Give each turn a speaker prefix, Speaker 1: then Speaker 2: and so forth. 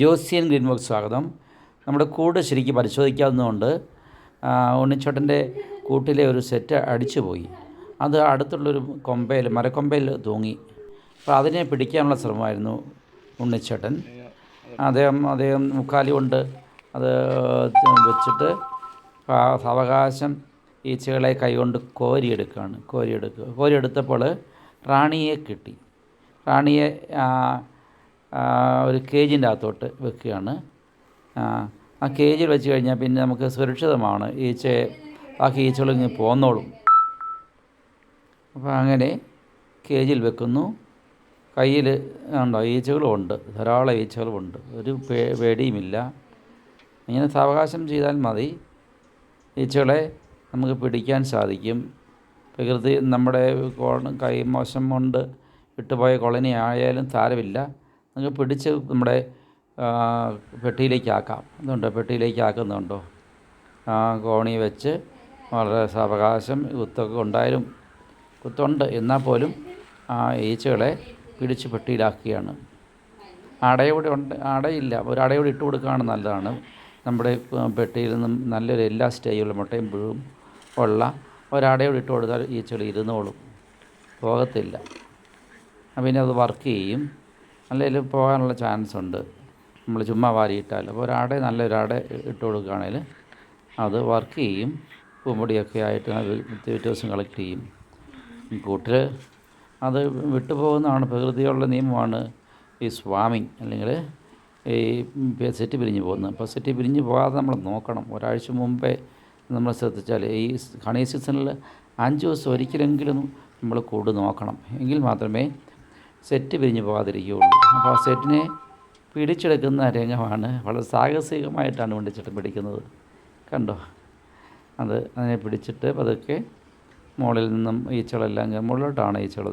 Speaker 1: ജോസിയൻ green box സ്വാഗതം. നമ്മുടെ കൂട് ശരിക്കും പരിശോധിക്കാവുന്നതുകൊണ്ട് ഉണ്ണിച്ചോട്ടന്റെ കൂട്ടിലെ ഒരു സെറ്റ് അടിച്ചു പോയി അത് അടുത്തുള്ളൊരു കൊമ്പയിൽ മരക്കൊമ്പയിൽ തൂങ്ങി. അപ്പോൾ അതിനെ പിടിക്കാനുള്ള ശ്രമമായിരുന്നു ഉണ്ണിച്ചേട്ടൻ. അദ്ദേഹം അദ്ദേഹം മുക്കാലി കൊണ്ട് അത് വെച്ചിട്ട് അവകാശം ഈച്ചകളെ കൈകൊണ്ട് കോരിയെടുക്കുകയാണ് കോരിയെടുക്കുക. കോരിയെടുത്തപ്പോൾ റാണിയെ കിട്ടി. റാണിയെ ഒരു കേജിന്റെ അകത്തോട്ട് വെക്കുകയാണ്. ആ, കേജിൽ വെച്ച് കഴിഞ്ഞാൽ പിന്നെ നമുക്ക് സുരക്ഷിതമാണ്. ഈച്ചയെ ബാക്കി ഈച്ചകളിങ്ങ് പോന്നോളും. അപ്പോൾ അങ്ങനെ കേജിൽ വെക്കുന്നു. കയ്യിൽ ഉണ്ടോ? ഈച്ചകളും ഉണ്ട്. ധാരാളം ഈച്ചകളും ഉണ്ട്. ഒരു പേ പേടിയുമില്ല. ഇങ്ങനെ സാവകാശം ചെയ്താൽ മതി. ഈച്ചകളെ നമുക്ക് പിടിക്കാൻ സാധിക്കും. പ്രകൃതി നമ്മുടെ കൈ കൈമോശം കൊണ്ട് വിട്ടുപോയ കോളനി ആയാലും സാരമില്ല. നമുക്ക് പിടിച്ച് നമ്മുടെ പെട്ടിയിലേക്കാക്കാം. പെട്ടിയിലേക്ക് പെട്ടിയിലേക്കാക്കുന്നുണ്ടോ? കോണി വെച്ച് വളരെ സാവകാശം കുത്തൊക്കെ ഉണ്ടായാലും കുത്തുണ്ട്. എന്നാൽ പോലും ആ ഈച്ചകളെ പിടിച്ച് പെട്ടിയിലാക്കുകയാണ്. അടയോടെ ഉണ്ട് അടയില്ല. ഒരു അടയോടെ ഇട്ട് കൊടുക്കുകയാണ് നല്ലതാണ്. നമ്മുടെ പെട്ടിയിൽ നിന്നും നല്ലൊരു എല്ലാ സ്റ്റേജുള്ള മുട്ടയും പുഴുവും ഉള്ള ഒരടയോടെ ഇട്ട് കൊടുത്താൽ ഈച്ചകൾ ഇരുന്നോളും. പോകത്തില്ല. പിന്നെ അത് വർക്ക് ചെയ്യും. അല്ലെങ്കിൽ പോകാനുള്ള ചാൻസ് ഉണ്ട്. നമ്മൾ ചുമ്മാ വാരിയിട്ടാൽ. അപ്പോൾ ഒരാടെ നല്ല ഒരാടെ ഇട്ട് കൊടുക്കുകയാണെങ്കിൽ അത് വർക്ക് ചെയ്യും. പൂമ്പൊടിയൊക്കെ ആയിട്ട് പിറ്റേ ദിവസം കളക്ട് ചെയ്യും. കൂട്ടിൽ അത് വിട്ടുപോകുന്നതാണ് പ്രകൃതിയുള്ള നിയമമാണ് ഈ സ്വാമിങ് അല്ലെങ്കിൽ ഈ സെറ്റ് പിരിഞ്ഞ് പോകുന്നത്. അപ്പോൾ സെറ്റ് പിരിഞ്ഞ് പോകാതെ നമ്മൾ നോക്കണം. ഒരാഴ്ച മുമ്പേ നമ്മൾ ശ്രദ്ധിച്ചാൽ ഈ ഹണി സീസണിൽ അഞ്ച് ദിവസം ഒരിക്കലെങ്കിലും നമ്മൾ കൂട് നോക്കണം. എങ്കിൽ മാത്രമേ സെറ്റ് പിരിഞ്ഞ് പോകാതിരിക്കുകയുള്ളൂ. അപ്പോൾ ആ സെറ്റിനെ പിടിച്ചെടുക്കുന്ന രംഗമാണ്. വളരെ സാഹസികമായിട്ടാണ് വണ്ടിച്ചിട്ട് പിടിക്കുന്നത്. കണ്ടോ? അത് അതിനെ പിടിച്ചിട്ട് പതുക്കെ മുകളിൽ നിന്നും ഈച്ചകളെല്ലാം മുകളിലോട്ടാണ് ഈച്ചകൾ